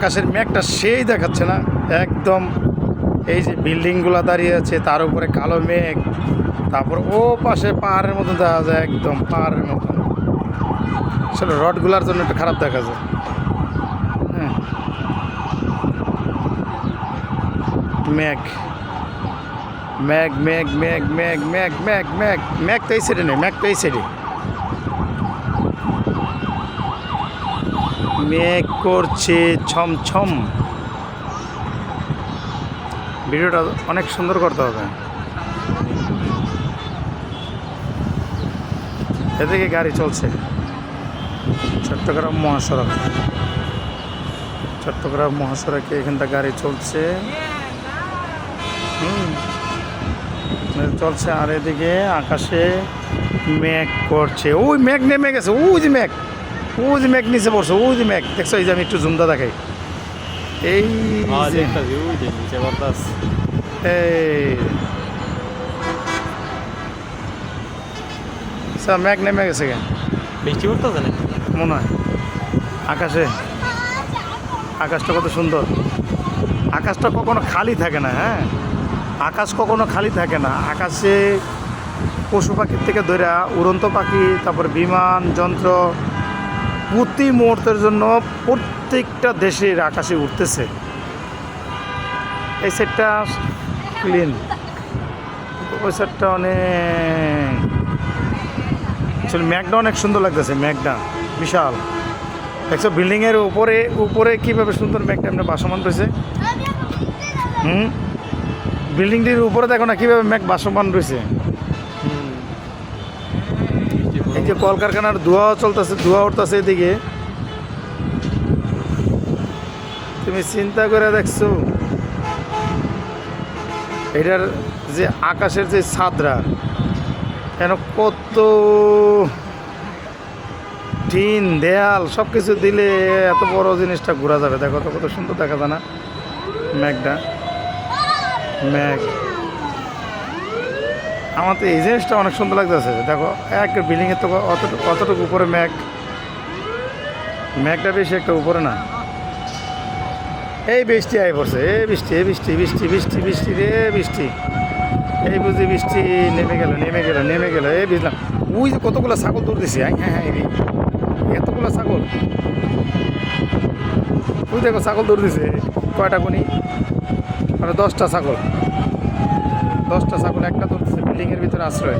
আকাশের মেঘটা সেই দেখাচ্ছে না। একদম এই যে বিল্ডিংগুলো দাঁড়িয়ে আছে, তার উপরে কালো মেঘ, তারপর ও পাশে পাহাড়ের মতন দেখা যায়, একদম পাহাড়ের মতন। আসলে রডগুলার জন্য একটু খারাপ দেখা যায়। হ্যাঁ। মেঘ। মেঘ মেঘ মেঘ মেঘ মেঘ মেঘ মেঘ মেঘ তো এই সাইডে নেই, মেঘ তো এই সাইডে মেঘ করছে ছমছম। ভিডিওটা অনেক সুন্দর করতে হবে। এদিকে গাড়ি চলছে। চট্টগ্রাম মহাসড়ক। চট্টগ্রাম মহাসড়কে এখানটা গাড়ি চলছে। হুম। চলছে আর এদিকে আকাশে মেঘ করছে। ওই মেঘ নেমে গেছে। ওই যে মেঘ। ওই যে মেঘ নিচে পড়ছে ওই যে মেঘ দেখছ এই যে আমি একটু জুমদা দেখাই। এই হ্যাঁ স্যার মেঘ নেমে গেছে কেন? বৃষ্টি পড়তেছে না মনে হয়। আকাশে। আকাশটা কত সুন্দর। আকাশটা কখনো খালি থাকে না হ্যাঁ? আকাশ কখনো খালি থাকে না। আকাশে পশু পাখির থেকে ধরে উড়ন্ত পাখি তারপর বিমান যন্ত্র প্রতি মুহূর্তের জন্য প্রত্যেকটা দেশের আকাশে উঠতেছে। এই সেটটা ক্লিন ওই সেটটা অনেক। আসলে ম্যাকটা অনেক সুন্দর লাগতেছে ম্যাকটা বিশাল। দেখছ, বিল্ডিংয়ের উপরে উপরে কীভাবে সুন্দর ম্যাকটা আপনার বাসমান রয়েছে। হুম? বিল্ডিংটির উপরে দেখো না কীভাবে ম্যাক বাসমান রয়েছে। এই যে কলকারখানার ধোঁয়া চলতেছে, ধোঁয়া উঠতেছে এদিকে। তুমি চিন্তা করে দেখছ। এটার যে আকাশের যে ছাদরা, কেন কত টিন, দেয়াল সব কিছু দিলে এত বড় জিনিসটা ঘোরা যাবে। দেখো তো কত সুন্দর দেখা যায় না। ম্যাগটা। ম্যাগ। আমার তো এই জিনিসটা অনেক সুন্দর লাগতেছে। দেখো, এক বিল্ডিংয়ের তো অতটুকু অতটুকু উপরে ম্যাগ ম্যাগটা বেশি একটা উপরে না। এই বৃষ্টি আয় পড়ছে। এই বৃষ্টি এই বৃষ্টি বৃষ্টি বৃষ্টি বৃষ্টি রে, বৃষ্টি। এই বুঝি বৃষ্টি নেমে গেল নেমে গেল নেমে গেল। এই বুঝলাম। ওই যে কতগুলো ছাগল দৌড় দিছি হ্যাঁ হ্যাঁ এই এতগুলো ছাগল। ওই দেখো ছাগল দৌড় দিছে কয়টা কোনি? মানে দশটা ছাগল। দশটা ছাগল একটা বিল্ডিং বিল্ডিংয়ের ভিতরে আশ্রয়।